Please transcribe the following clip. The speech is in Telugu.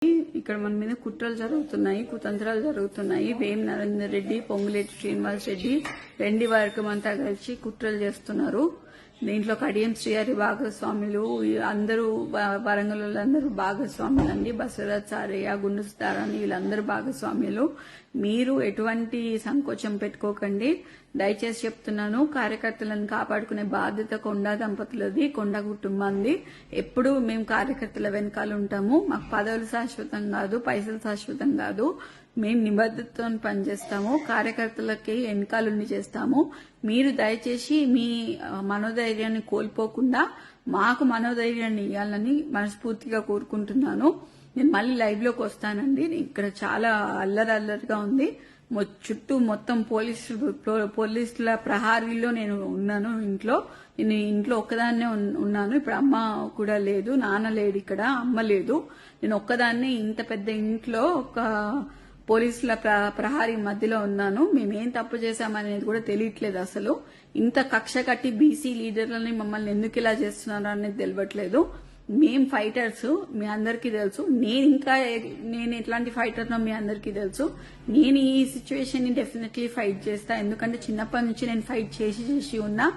Peace. ఇక్కడ మన మీద కుట్రలు జరుగుతున్నాయి కుతంత్రాలు జరుగుతున్నాయి. వేం నరేందర్ రెడ్డి పొంగులేటి శ్రీనివాస్ రెడ్డి రెండి వర్గం అంతా కలిసి కుట్రలు చేస్తున్నారు. దీంట్లో కడియం శ్రీహరి భాగస్వాములు అందరూ వ- వరంగల్ వాళ్ళందరూ భాగస్వాములు అండి బసవరాజ్ సారయ్య గుండు సుధారాణి వీళ్ళందరూ భాగస్వాములు. మీరు ఎటువంటి సంకోచం పెట్టుకోకండి. దయచేసి చెప్తున్నాను కార్యకర్తలను కాపాడుకునే బాధ్యత కొండా దంపతులది కొండ కుటుంబాన్ని ఎప్పుడు మేము కార్యకర్తల వెనకాల ఉంటాము. మాకు పదవులు శాశ్వతం కాదు పైసలు శాశ్వతం కాదు. మేము నిబద్ధతతో పనిచేస్తాము కార్యకర్తలకి వెనకాలండి చేస్తాము. మీరు దయచేసి మీ మనోధైర్యాన్ని కోల్పోకుండా మాకు మనోధైర్యాన్ని ఇవ్వాలని మనస్ఫూర్తిగా కోరుకుంటున్నాను. నేను మళ్ళీ లైవ్లోకి వస్తానండి. ఇక్కడ చాలా అల్లరి అల్లరిగా ఉంది. చుట్టూ మొత్తం పోలీసు పోలీసుల ప్రహారీలో నేను ఉన్నాను ఇంట్లో. నేను ఇంట్లో ఒక్కదాన్నే ఉన్- ఉన్నాను. ఇప్పుడు అమ్మ కూడా లేదు నాన్న లేడు ఇక్కడ అమ్మ లేదు. నేను ఒక్కదాన్నే ఇంత పెద్ద ఇంట్లో ఒక పోలీసుల ప్ర- ప్రహారీ మధ్యలో ఉన్నాను. మేమేం తప్పు చేశామనేది కూడా తెలియట్లేదు అసలు. ఇంత కక్ష కట్టి బీసీ లీడర్లని మమ్మల్ని ఎందుకు ఇలా చేస్తున్నారు అనేది తెలియట్లేదు మేం ఫైటర్స్ మీ అందరికీ తెలుసు. నేను ఇంకా నేను ఎట్లాంటి ఫైటర్నో మీ అందరికీ తెలుసు. నేను ఈ సిచ్యువేషన్ని డెఫినెట్లీ ఫైట్ చేస్తా. ఎందుకంటే చిన్నప్పటి నుంచి నేను ఫైట్ చేసి చేసి ఉన్నా.